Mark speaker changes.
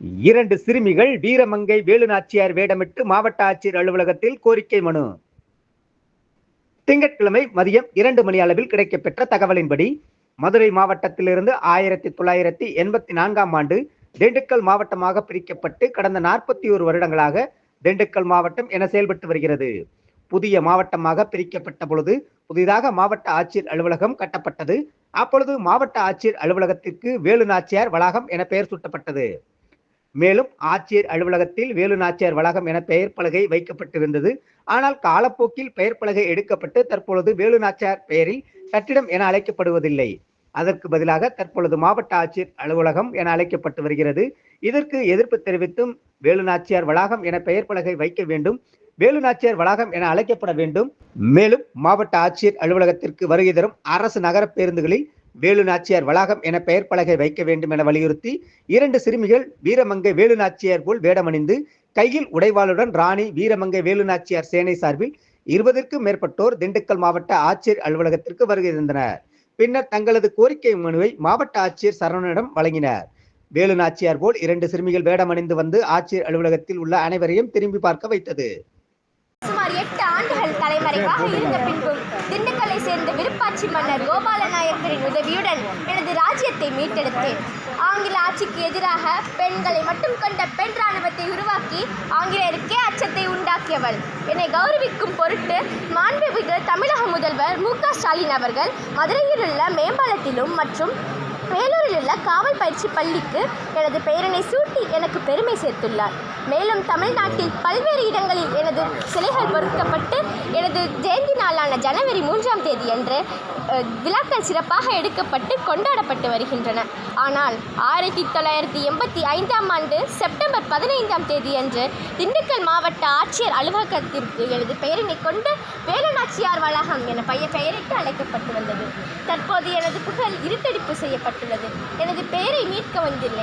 Speaker 1: இரண்டு சிறுமிகள் வீரமங்கை வேலுநாச்சியார் வேடமிட்டு மாவட்ட ஆட்சியர் அலுவலகத்தில் கோரிக்கை மனு. திங்கட்கிழமை மதியம் இரண்டு மணி அளவில் கிடைக்கப்பெற்ற தகவலின்படி மதுரை மாவட்டத்திலிருந்து ஆயிரத்தி தொள்ளாயிரத்தி எண்பத்தி நான்காம் ஆண்டு திண்டுக்கல் மாவட்டமாக பிரிக்கப்பட்டு கடந்த நாற்பத்தி ஒரு வருடங்களாக திண்டுக்கல் மாவட்டம் என செயல்பட்டு வருகிறது. புதிய மாவட்டமாக பிரிக்கப்பட்ட பொழுது புதிதாக மாவட்ட ஆட்சியர் அலுவலகம் கட்டப்பட்டது. அப்பொழுது மாவட்ட ஆட்சியர் அலுவலகத்திற்கு வேலுநாச்சியார் வளாகம் என பெயர் சூட்டப்பட்டது. மேலும் ஆட்சியர் அலுவலகத்தில் வேலு நாச்சியார் வளாகம் என பெயர் பலகை வைக்கப்பட்டிருந்தது. ஆனால் காலப்போக்கில் பெயர் பலகை எடுக்கப்பட்டு தற்பொழுது வேலு நாச்சியார் பெயரில் கட்டிடம் என அழைக்கப்படுவதில்லை. அதற்கு பதிலாக தற்பொழுது மாவட்ட ஆட்சியர் அலுவலகம் என அழைக்கப்பட்டு வருகிறது. இதற்கு எதிர்ப்பு தெரிவித்தும் வேலு நாச்சியார் வளாகம் என பெயர் பலகை வைக்க வேண்டும். வேலு நாச்சியார் வளாகம் என அழைக்கப்பட வேண்டும். மேலும் மாவட்ட ஆட்சியர் அலுவலகத்திற்கு வருகை தரும் அரசு நகர பேருந்துகளில் வேலு நாச்சியார் வளாகம் என பெயர் பலகை வைக்க வேண்டும் என வலியுறுத்தி இரண்டு சிறுமிகள் வீரமங்கை வேலு நாச்சியார் போல் வேடமணிந்து கையில் உடைவாளுடன் ராணி வீரமங்கை வேலு நாச்சியார் சேனை சார்பில் இருபதற்கும் மேற்பட்டோர் திண்டுக்கல் மாவட்ட ஆட்சியர் அலுவலகத்திற்கு வருகை தந்தனர். பின்னர் தங்களது கோரிக்கை மனுவை மாவட்ட ஆட்சியர் சரவணனிடம் வழங்கினர். வேலு நாச்சியார் போல் இரண்டு சிறுமிகள் வேடமணிந்து வந்து ஆட்சியர் அலுவலகத்தில் உள்ள அனைவரையும் திரும்பி பார்க்க வைத்தது.
Speaker 2: சுமார் எட்டு ஆண்டுகள் தலைமறைவாக இருந்த பின்பும் திண்டுக்கல்லை சேர்ந்த விருப்பாட்சி மன்னர் கோபால நாயக்கரின் உதவியுடன் எனது ராஜ்யத்தை மீட்டெடுத்தேன். ஆங்கில ஆட்சிக்கு எதிராக பெண்களை மட்டும் கொண்ட பெண் ராணுவத்தை உருவாக்கி ஆங்கிலேயருக்கே அச்சத்தை உண்டாக்கியவள். என்னை கௌரவிக்கும் பொருட்டு மாண்புமிகு தமிழக முதல்வர் மு க ஸ்டாலின் அவர்கள் மதுரையில் உள்ள மேம்பாலத்திலும் மற்றும் வேலூரில் உள்ள காவல் பயிற்சி பள்ளிக்கு எனது பெயரினை சூட்டி எனக்கு பெருமை சேர்த்துள்ளார். மேலும் தமிழ்நாட்டில் பல்வேறு இடங்களில் எனது சிலைகள் பொருத்தப்பட்டு எனது ஜெயந்தி நாளான ஜனவரி மூன்றாம் தேதி அன்று விழாக்கள் சிறப்பாக எடுக்கப்பட்டு கொண்டாடப்பட்டு வருகின்றன. ஆனால் ஆயிரத்தி தொள்ளாயிரத்தி எண்பத்தி ஐந்தாம் ஆண்டு செப்டம்பர் பதினைந்தாம் தேதி அன்று திண்டுக்கல் மாவட்ட ஆட்சியர் அலுவலகத்திற்கு எனது பெயரினை கொண்டு வேலுநாச்சியார் வளாகம் என பைய பெயரிட்டு அழைக்கப்பட்டு வந்தது. தற்போது எனது புகழ் இருட்டடிப்பு செய்யப்பட்டுள்ளது. எனது பெயரை ಇನ್ನು ಇಟ್ಕೊಂಡ್ಬಂದಿಲ್ಲ